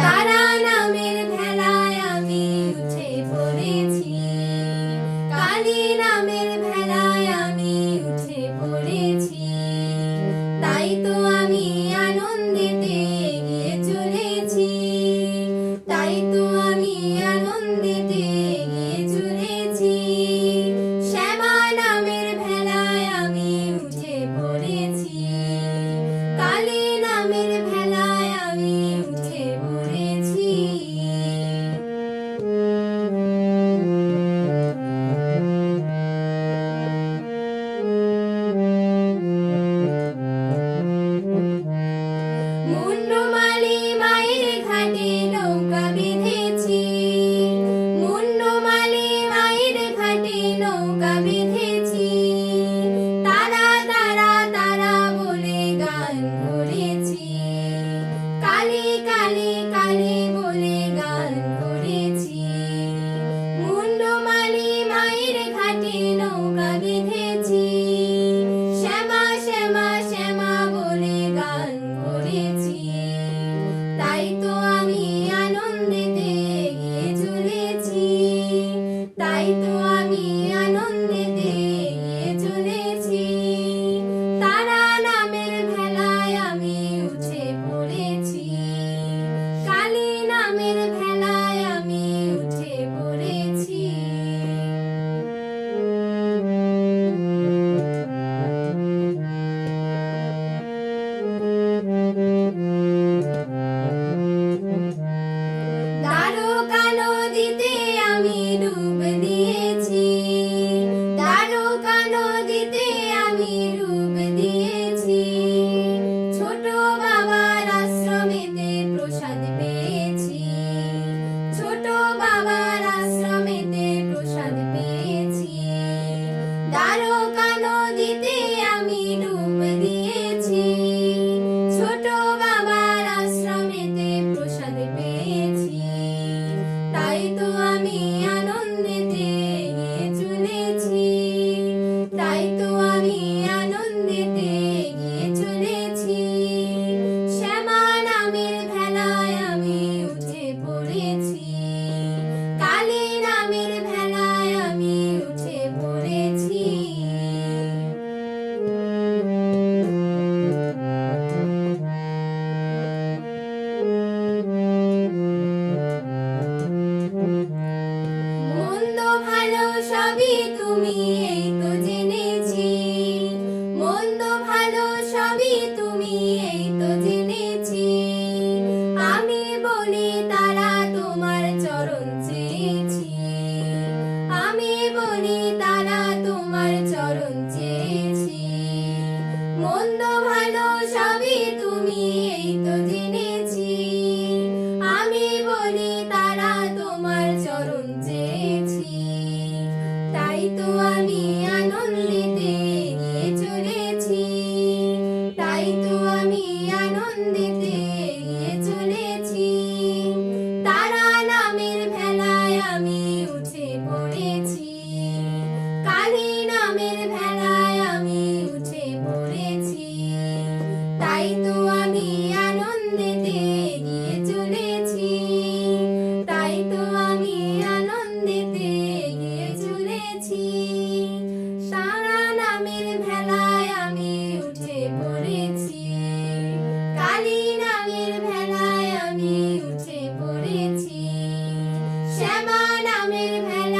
তারা নামের ভেলায় আমি উঠে পড়েছি। কালী নামের ভেলায় তাই তো আমি আনন্দেতে দ্বারকা নদীতে আমি ডুব দিয়েছি। ছোট বাবার আশ্রমেতে প্রসাদ পেয়েছি। ছোট বাবার আশ্রমেতে প্রসাদ পেয়েছি। দ্বারকা নদীতে আমি ডুব দিয়েছি। ছোট বাবার আশ্রমেতে প্রসাদ পেয়েছি। তাই তো ভালো সবই তুমি, এই তো জেনেছি। মন্দ ভালো সবই তুমি, এই তো জেনেছি। আমি বলি তারা তোমার চরণ চেয়েছি। আমি বলি শ্যামা নামের মেলা